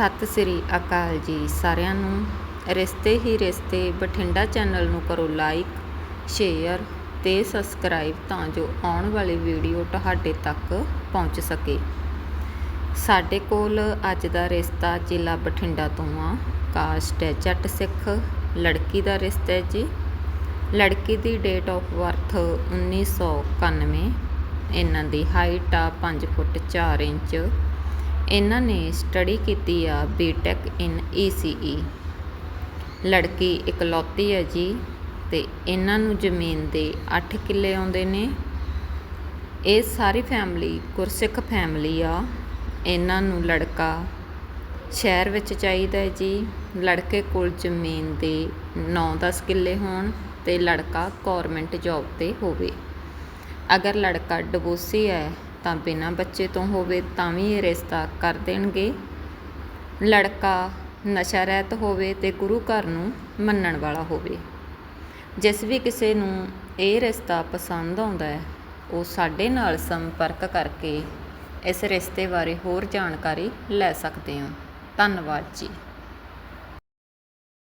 ਸਤਿ ਸ੍ਰੀ ਅਕਾਲ ਜੀ ਸਾਰਿਆਂ ਨੂੰ। ਰਿਸ਼ਤੇ ਹੀ ਰਿਸ਼ਤੇ, ਬਠਿੰਡਾ ਚੈਨਲ ਨੂੰ ਕਰੋ ਲਾਈਕ, ਸ਼ੇਅਰ ਤੇ ਸਬਸਕ੍ਰਾਈਬ ਤਾਂ ਜੋ ਆਉਣ ਵਾਲੀ ਵੀਡੀਓ ਤੁਹਾਡੇ ਤੱਕ ਪਹੁੰਚ ਸਕੇ। ਸਾਡੇ ਕੋਲ ਅੱਜ ਦਾ ਰਿਸ਼ਤਾ ਜ਼ਿਲ੍ਹਾ ਬਠਿੰਡਾ ਤੋਂ ਆ। ਕਾਸਟ ਹੈ ਜੱਟ ਸਿੱਖ, ਲੜਕੀ ਦਾ ਰਿਸ਼ਤਾ ਹੈ ਜੀ। ਲੜਕੀ ਦੀ ਡੇਟ ਆਫ ਬਰਥ 1991 ਇਹਨਾਂ ਦੀ ਹਾਈਟ ਆ 5 ਫੁੱਟ 4 ਇੰਚ। ਇਹਨਾਂ ਨੇ ਸਟੱਡੀ ਕੀਤੀ ਆ ਬੀਟੈਕ ਇਨ ਈਸੀਈ ਲੜਕੀ ਇਕਲੌਤੀ ਹੈ ਜੀ ਤੇ ਇਹਨਾਂ ਨੂੰ ਜ਼ਮੀਨ ਦੇ 8 ਕਿੱਲੇ ਆਉਂਦੇ ਨੇ। ਇਹ ਸਾਰੀ ਫੈਮਿਲੀ ਗੁਰਸਿੱਖ ਫੈਮਿਲੀ ਆ। ਇਹਨਾਂ ਨੂੰ ਲੜਕਾ ਸ਼ਹਿਰ ਵਿੱਚ ਚਾਹੀਦਾ ਹੈ ਜੀ। ਲੜਕੇ ਕੋਲ ਜ਼ਮੀਨ ਦੇ 9-10 ਕਿੱਲੇ ਹੋਣ ਤੇ ਲੜਕਾ ਗੌਰਮੈਂਟ ਜੌਬ ਤੇ ਹੋਵੇ। ਅਗਰ ਲੜਕਾ ਡਿਵੋਰਸੀ ਹੈ ਤਾਂ ਬਿਨਾਂ ਬੱਚੇ ਤੋਂ ਹੋਵੇ ਤਾਂ ਵੀ ਇਹ ਰਿਸ਼ਤਾ ਕਰ ਦੇਣਗੇ। ਲੜਕਾ ਨਸ਼ਾ ਰਹਿਤ ਹੋਵੇ ਤੇ ਗੁਰੂ ਘਰ ਨੂੰ ਮੰਨਣ ਵਾਲਾ ਹੋਵੇ। ਜਿਸ ਵੀ ਕਿਸੇ ਨੂੰ ਇਹ ਰਿਸ਼ਤਾ ਪਸੰਦ ਆਉਂਦਾ ਹੈ, ਉਹ ਸਾਡੇ ਨਾਲ ਸੰਪਰਕ ਕਰਕੇ ਇਸ ਰਿਸ਼ਤੇ ਬਾਰੇ ਹੋਰ ਜਾਣਕਾਰੀ ਲੈ ਸਕਦੇ ਹੋ। ਧੰਨਵਾਦ ਜੀ।